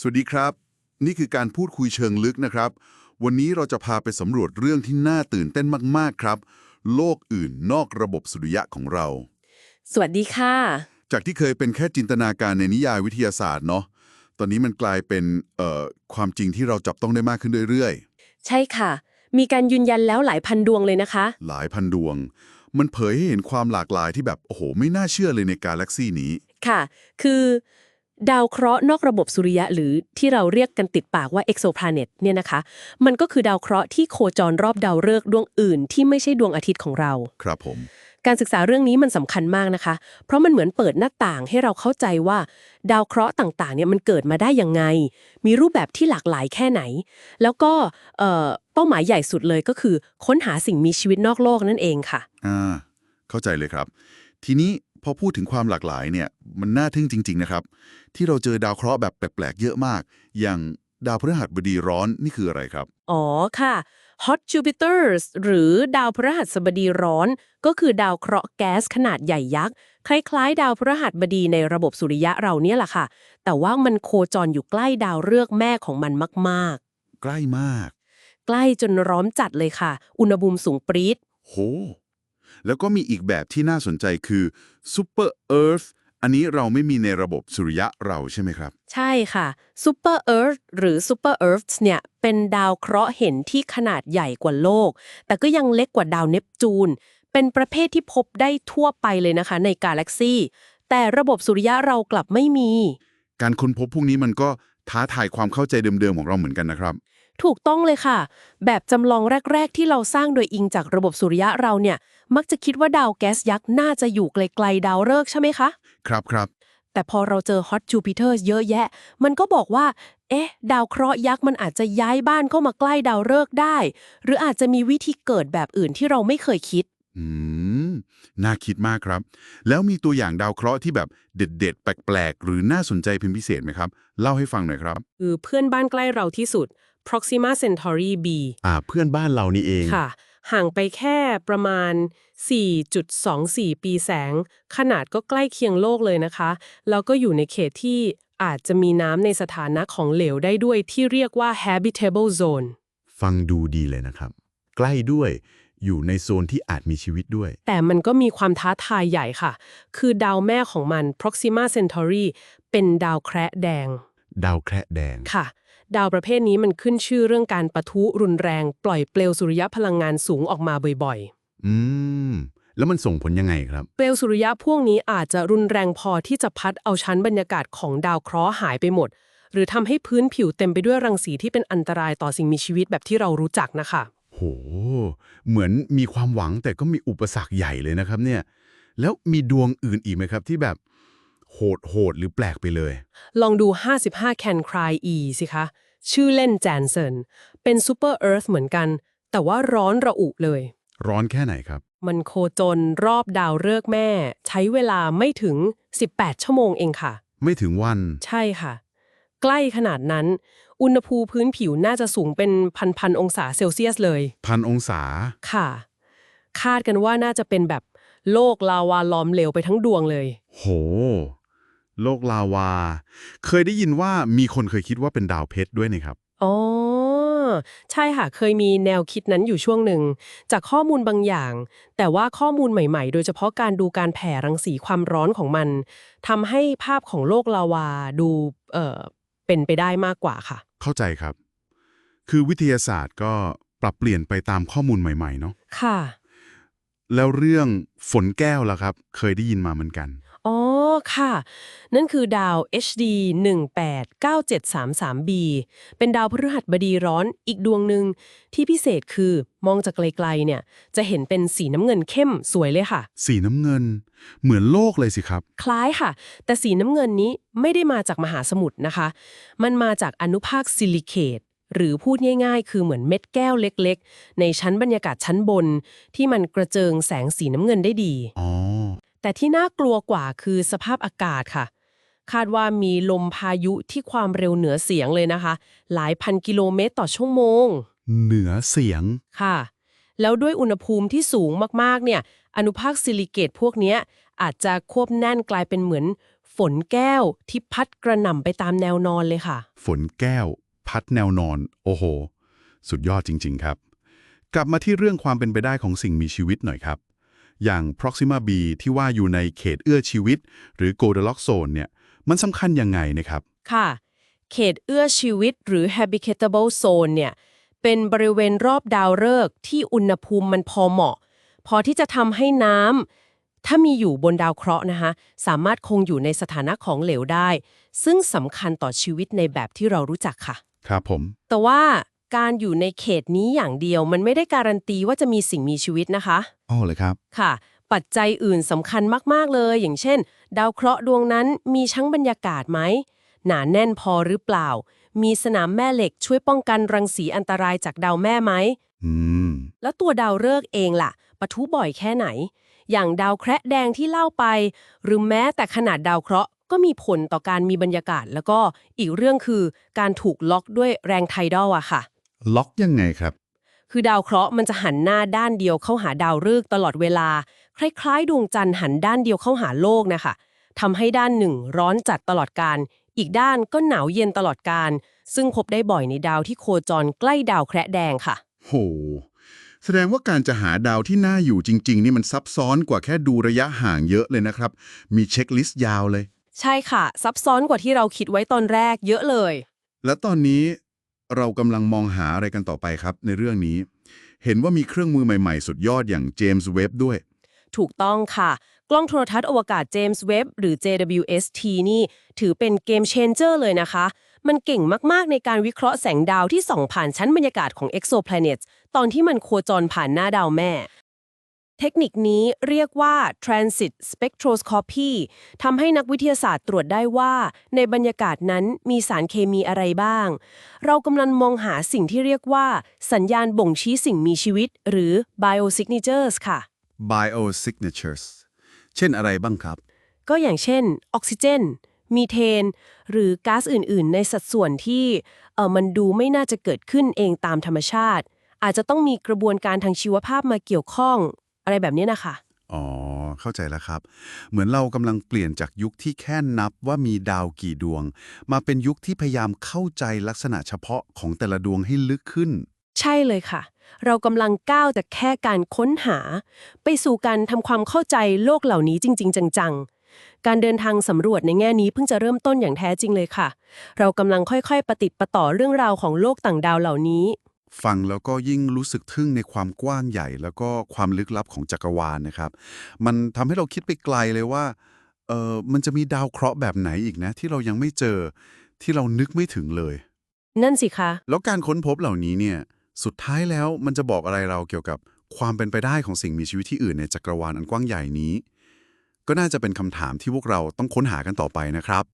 สวัสดีครับ นี่คือการพูดคุยเชิงลึกนะครับ วันนี้เราจะพาไปสำรวจเรื่องที่น่าตื่นเต้นมาก ๆ ครับ โลกอื่นนอกระบบสุริยะของเรา สวัสดีค่ะ จากที่เคยเป็นแค่จินตนาการในนิยายวิทยาศาสตร์เนาะตอนนี้มันกลายเป็นเอ่อความจริงที่เราจับต้องได้มากขึ้นเรื่อยใช่ค่ะ มีการยืนยันแล้วหลายพันดวงเลยนะคะ ๆ หลายพันดวง มันเผยให้เห็นความหลากหลายที่แบบ โอ้โห ไม่น่าเชื่อเลยในกาแล็กซีนี้ ค่ะ คือ ดาวเคราะห์นอกระบบสุริยะหรือที่เราเรียกกันติดปากว่า exoplanet เนี่ยนะคะ มันก็คือดาวเคราะห์ที่โคจรรอบดาวฤกษ์ดวงอื่น ที่ไม่ใช่ดวงอาทิตย์ของเรา ครับผม การศึกษาเรื่องนี้มันสำคัญมากนะคะ เพราะมันเหมือนเปิดหน้าต่างให้เราเข้าใจว่า ดาวเคราะห์ต่างๆเนี่ยมันเกิดมาได้ยังไง มีรูปแบบที่หลากหลายแค่ไหน แล้วก็เอ่อเป้าหมายใหญ่สุดเลยก็คือ ค้นหาสิ่งมีชีวิตนอกโลกนั่นเองค่ะอ่าเข้าใจเลยครับ ทีนี้ พอพูดถึงความหลากหลายเนี่ยมันน่าทึ่งจริง ๆ นะครับ ที่เราเจอดาวเคราะห์แบบแปลก ๆ เยอะมาก อย่างดาวพฤหัสบดีร้อนนี่คืออะไรครับ อ๋อค่ะ Hot Jupiters หรือดาวพฤหัสบดีร้อน ก็คือดาวเคราะห์แก๊สขนาดใหญ่ยักษ์ คล้ายๆ ดาวพฤหัสบดีในระบบสุริยะเราเนี่ยแหละค่ะ แต่ว่ามันโคจรอยู่ใกล้ดาวฤกษ์แม่ของมันมากใกล้มากๆใกล้จนร้อนจัดเลยค่ะ อุณหภูมิสูงปรี๊ดโห แล้วก็มีอีกแบบที่น่าสนใจคือ Super Earth อันนี้เราไม่มีในระบบสุริยะเราใช่ไหมครับ ใช่ค่ะ Super Earth หรือ Super Earths เนี่ย เป็นดาวเคราะห์เห็นที่ขนาดใหญ่กว่าโลก แต่ก็ยังเล็กกว่าดาวเนปจูน เป็นประเภทที่พบได้ทั่วไปเลยนะคะในกาแล็กซีแต่ระบบสุริยะเรากลับไม่มี การค้นพบพวกนี้มันก็ท้าทายความเข้าใจเดิมๆของเราเหมือนกันนะครับ ถูกต้องเลยค่ะ แบบจำลองแรก ๆ ที่เราสร้างโดยอิงจากระบบสุริยะเราเนี่ย มักจะคิดว่าดาวแก๊สยักษ์น่าจะอยู่ไกลๆดาวฤกษ์ใช่ไหมคะ ครับครับแต่พอเราเจอ Hot Jupiter เยอะแยะ มันก็บอกว่า เอ๊ะ ดาวเคราะห์ยักษ์มันอาจจะย้ายบ้านเข้ามาใกล้ดาวฤกษ์ได้ หรืออาจจะมีวิธีเกิดแบบอื่นที่เราไม่เคยคิด อืม น่าคิดมากครับ แล้วมีตัวอย่างดาวเคราะห์ที่แบบเด็ดๆ แปลกๆ หรือน่าสนใจเป็นพิเศษไหมครับ เล่าให้ฟังหน่อยครับ คือเพื่อนบ้านใกล้เราที่สุด Proxima Centauri b อ่า เพื่อนบ้านเรานี่เอง ค่ะ ห่างไปแค่ประมาณ 4.24 ปีแสง ขนาดก็ใกล้เคียงโลกเลยนะคะ แล้วก็อยู่ในเขตที่อาจจะมีน้ำในสถานะของเหลวได้ด้วยที่เรียกว่า habitable zone ฟังดูดีเลยนะครับ ใกล้ด้วยอยู่ในโซนที่อาจมีชีวิตด้วย แต่มันก็มีความท้าทายใหญ่ค่ะ คือดาวแม่ของมัน Proxima Centauri เป็นดาวแคระแดง ดาวแคระแดง ค่ะ ดาวประเภทนี้มันขึ้นชื่อเรื่องการปะทุรุนแรง ปล่อยเปลวสุริยะพลังงานสูงออกมาบ่อยอืม แล้วมันส่งผลยังไงครับๆเปลวสุริยะพวกนี้อาจจะรุนแรงพอที่จะพัดเอาชั้นบรรยากาศของดาวเคราะห์หายไปหมด หรือทำให้พื้นผิวเต็มไปด้วยรังสีที่เป็นอันตรายต่อสิ่งมีชีวิตแบบที่เรารู้จักนะคะ โห เหมือนมีความหวังแต่ก็มีอุปสรรคใหญ่เลยนะครับเนี่ย แล้วมีดวงอื่นอีกไหมครับ ที่แบบ โหดโหดหรือแปลกไปเลย ลองดู 55 Can Cry E สิคะ ชื่อเล่นแจนเซนเป็นซูเปอร์เอิร์ธเหมือนกัน แต่ว่าร้อนระอุเลย ร้อนแค่ไหนครับ มันโคจรรอบดาวฤกษ์แม่ ใช้เวลาไม่ถึง 18 ชั่วโมงเองค่ะ ไม่ถึงวัน ใช่ค่ะ ใกล้ขนาดนั้น อุณหภูมิพื้นผิวน่าจะสูงเป็นพันๆองศาเซลเซียสเลย พันองศา ค่ะ คาดกันว่าน่าจะเป็นแบบโลกลาวาล้อมเหลวไปทั้งดวงเลย โห โลกลาวา เคยได้ยินว่ามีคนเคยคิดว่าเป็นดาวเพชรด้วยนี่ครับ อ๋อ ใช่ค่ะ เคยมีแนวคิดนั้นอยู่ช่วงหนึ่ง จากข้อมูลบางอย่าง แต่ว่าข้อมูลใหม่ ๆ โดยเฉพาะการดูการแผ่รังสีความร้อนของมันทำให้ภาพของโลกลาวาดูเอ่อเป็นไปได้มากกว่าค่ะ เข้าใจครับ คือวิทยาศาสตร์ก็ปรับเปลี่ยนไปตามข้อมูลใหม่ ๆ เนาะค่ะ แล้วเรื่องฝนแก้วล่ะครับ เคยได้ยินมาเหมือนกัน อ๋อ ค่ะ นั่นคือดาว HD 189733b เป็นดาวพฤหัสบดีร้อนอีกดวงหนึ่งที่พิเศษคือมองจากไกลๆเนี่ย จะเห็นเป็นสีน้ำเงินเข้มสวยเลยค่ะ สีน้ำเงิน เหมือนโลกเลยสิครับ คล้ายค่ะ แต่สีน้ำเงินนี้ไม่ได้มาจากมหาสมุทรนะคะ มันมาจากอนุภาคซิลิเคตหรือพูดง่ายๆ คือเหมือนเม็ดแก้วเล็กๆ ในชั้นบรรยากาศชั้นบน ที่มันกระเจิงแสงสีน้ำเงินได้ดี อ๋อ แต่ที่น่ากลัวกว่าคือสภาพอากาศค่ะ คาดว่ามีลมพายุที่ความเร็วเหนือเสียงเลยนะคะ หลายพันกิโลเมตรต่อชั่วโมง เหนือเสียงค่ะ แล้วด้วยอุณหภูมิที่สูงมากๆเนี่ย อนุภาคซิลิเกตพวกเนี้ยอาจจะควบแน่นกลายเป็นเหมือนฝฝนแก้วที่พัดกระหน่ำไปตามแนวนอนเลยค่ะ ฝนแก้ว พัดแนวนอน โอ้โห สุดยอดจริง ๆ ครับ กลับมาที่เรื่องความเป็นไปได้ของสิ่งมีชีวิตหน่อยครับ อย่าง Proxima b ที่ว่าอยู่ในเขตเอื้อชีวิต หรือ Goldilocks zone เนี่ยมันสำคัญยังไงนะครับ ค่ะ เขตเอื้อชีวิตหรือ habitable zone เนี่ยเป็นบริเวณรอบดาวฤกษ์ที่อุณหภูมิมันพอเหมาะ พอที่จะทำให้น้ำถ้ามีอยู่บนดาวเคราะห์นะคะ สามารถคงอยู่ในสถานะของเหลวได้ ซึ่งสำคัญต่อชีวิตในแบบที่เรารู้จักค่ะ ครับผม แต่ว่า การอยู่ในเขตนี้อย่างเดียว มันไม่ได้การันตีว่าจะมีสิ่งมีชีวิตนะคะอ๋อเลยครับค่ะ ปัจจัยอื่นสำคัญมากๆเลย อย่างเช่น ดาวเคราะห์ดวงนั้นมีชั้งบรรยากาศไหมหนาแน่นพอหรือเปล่า มีสนามแม่เหล็กช่วยป้องกันรังสีอันตรายจากดาวแม่ไหมอืมแล้วตัวดาวฤกษ์เองล่ะปะทุบ่อยแค่ไหน อย่างดาวแคระแดงที่เล่าไป หรือแม้แต่ขนาดดาวเคราะห์ก็มีผลต่อการมีบรรยากาศ แล้วก็อีกเรื่องคือการถูกล็อกด้วยแรงไทดอลอะค่ะ ล็อกยังไงครับ คือดาวเคราะห์มันจะหันหน้าด้านเดียวเข้าหาดาวฤกษ์ตลอดเวลา คล้ายๆ ดวงจันทร์หันด้านเดียวเข้าหาโลกนะคะทำให้ด้านหนึ่งร้อนจัดตลอดการ อีกด้านก็หนาวเย็นตลอดการ ซึ่งพบได้บ่อยในดาวที่โคจรใกล้ดาวแคระแดงค่ะ โห แสดงว่าการจะหาดาวที่น่าอยู่จริง ๆ นี่มันซับซ้อนกว่าแค่ดูระยะห่างเยอะเลยนะครับ มีเช็คลิสต์ยาวเลย ใช่ค่ะ ซับซ้อนกว่าที่เราคิดไว้ตอนแรกเยอะเลย และตอนนี้ เรากำลังมองหาอะไรกันต่อไปครับในเรื่องนี้ เห็นว่ามีเครื่องมือใหม่ๆ สุดยอดอย่างเจมส์เว็บด้วย ถูกต้องค่ะ กล้องโทรทัศน์อวกาศเจมส์เว็บหรือ JWST นี่ ถือเป็นเกมเชนเจอร์เลยนะคะ มันเก่งมากๆในการวิเคราะห์แสงดาวที่ส่องผ่านชั้นบรรยากาศของ exoplanets ตอนที่มันโคจรผ่านหน้าดาวแม่ เทคนิคนี้เรียกว่า transit spectroscopy ทำให้นักวิทยาศาสตร์ตรวจได้ว่า ในบรรยากาศนั้นมีสารเคมีอะไรบ้าง เรากำลังมองหาสิ่งที่เรียกว่า สัญญาณบ่งชี้สิ่งมีชีวิต หรือ biosignatures ค่ะ biosignatures เช่นอะไรบ้างครับ ก็อย่างเช่น ออกซิเจน มีเทน หรือก๊าซอื่น ๆ ในสัดส่วนที่เออมันดูไม่น่าจะเกิดขึ้นเองตามธรรมชาติ อาจจะต้องมีกระบวนการทางชีวภาพมาเกี่ยวข้อง อะไรแบบนี้นะคะ อ๋อ เข้าใจแล้วครับ เหมือนเรากำลังเปลี่ยนจากยุคที่แค่นับว่ามีดาวกี่ดวง มาเป็นยุคที่พยายามเข้าใจลักษณะเฉพาะของแต่ละดวงให้ลึกขึ้น ใช่เลยค่ะ เรากำลังก้าวจากแค่การค้นหา ไปสู่การทำความเข้าใจโลกเหล่านี้จริง ๆ จังๆ การเดินทางสำรวจในแง่นี้เพิ่งจะเริ่มต้นอย่างแท้จริงเลยค่ะ เรากำลังค่อยๆ ปฏิดประต่อเรื่องราวของโลกต่างดาวเหล่านี้ ฟังแล้วก็ยิ่งรู้สึกทึ่งในความกว้างใหญ่ แล้วก็ความลึกลับของจักรวาลนะครับ มันทำให้เราคิดไปไกลเลยว่าเออมันจะมีดาวเคราะห์แบบไหนอีกนะ ที่เรายังไม่เจอที่เรานึกไม่ถึงเลย นั่นสิคะ แล้วการค้นพบเหล่านี้เนี่ยสุดท้ายแล้วมันจะบอกอะไรเราเกี่ยวกับความเป็นไปได้ของสิ่งมีชีวิตที่อื่นในจักรวาลอันกว้างใหญ่นี้ ก็น่าจะเป็นคำถามที่พวกเราต้องค้นหากันต่อไปนะครับ